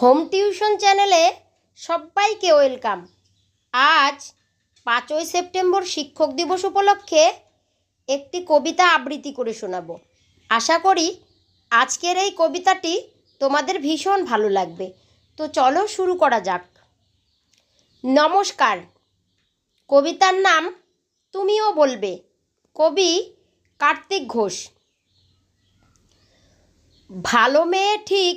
Home tuition চ্যানেলে সবাইকে welcome. আজ পাঁচই সেপ্টেম্বর শিক্ষক দিবস উপলক্ষে একটি কবিতা আবৃত্তি করে শোনাব। আশা করি আজকের এই কবিতাটি তোমাদের ভীষণ ভালো লাগবে। তো চলো শুরু করা যাক। নমস্কার। কবিতার নাম তুমিও বলবে। কবি কার্তিক ঘোষ। ভালো মেয়ে ঠিক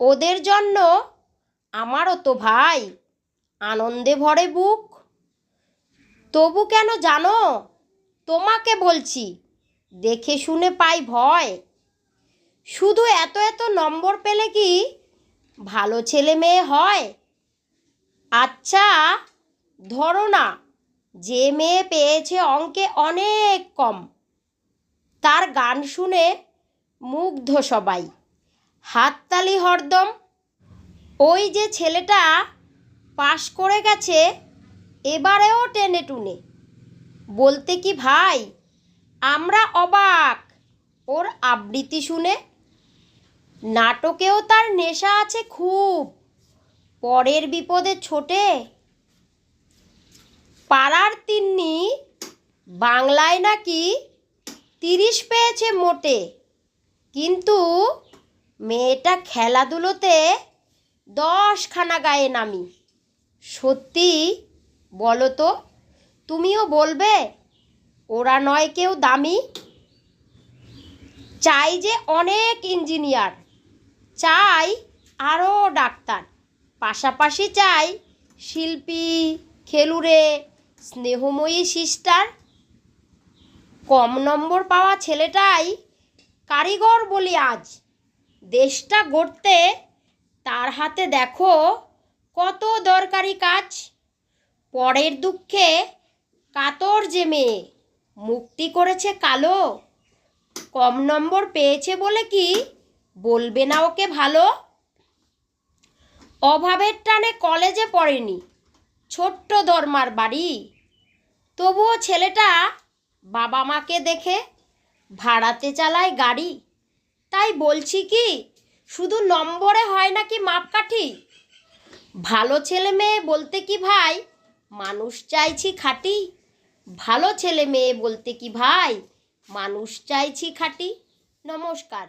ওদের জন্য আমারও তো ভাই। আনন্দে ভরে বুক। তবু কেন জানো? তোমাকে বলছি, দেখে শুনে পাই ভয়। শুধু এত এত নম্বর পেলে কি ভালো ছেলে মেয়ে হয়? আচ্ছা ধরো না, যে মেয়ে পেয়েছে অঙ্কে অনেক কম। তার গান শুনে মুগ্ধ সবাই। হাততালি হরদম। ওই যে ছেলেটা পাশ করে গেছে, এবারেও টেনে টুনে। বলতে কি ভাই, আমরা অবাক। ওর আবৃত্তি শুনে। নাটকেও তার নেশা আছে খুব। পরের বিপদে ছোটে। পাড়ার তিন্নি বাংলায় নাকি তিরিশ পেয়েছে মোটে। কিন্তু মেয়েটা খেলাধুলোতে দশখানা গায়ে নামি। সত্যি বলো তো, তুমিও বলবে, ওরা নয় কেউ দামি? চাই যে অনেক ইঞ্জিনিয়ার, চাই আরও ডাক্তার, পাশাপাশি চাই শিল্পী, খেলুড়ে, স্নেহময়ী সিস্টার। কম নম্বর পাওয়া ছেলেটাই কারিগর বলি আজ। দেশটা গড়তে তার হাতে দেখো কত দরকারি কাজ। পরের দুঃখে কাতর যে মেয়ে, মুক্তি করেছে কালো। কম নম্বর পেয়েছে বলে কি বলবে না ওকে ভালো? অভাবের টানে কলেজে পড়েনি, ছোট্ট দরমার বাড়ি। তবুও ছেলেটা বাবা মাকে দেখে ভাড়াতে চালায় গাড়ি। তাই বলছি কি, শুধু নম্বরে হয় নাকি মাপকাঠি? ভালো ছেলে মেয়ে বলতে কি ভাই, মানুষ চাইছি খাটি। ভালো ছেলে মেয়ে বলতে কি ভাই, মানুষ চাইছি খাটি। নমস্কার।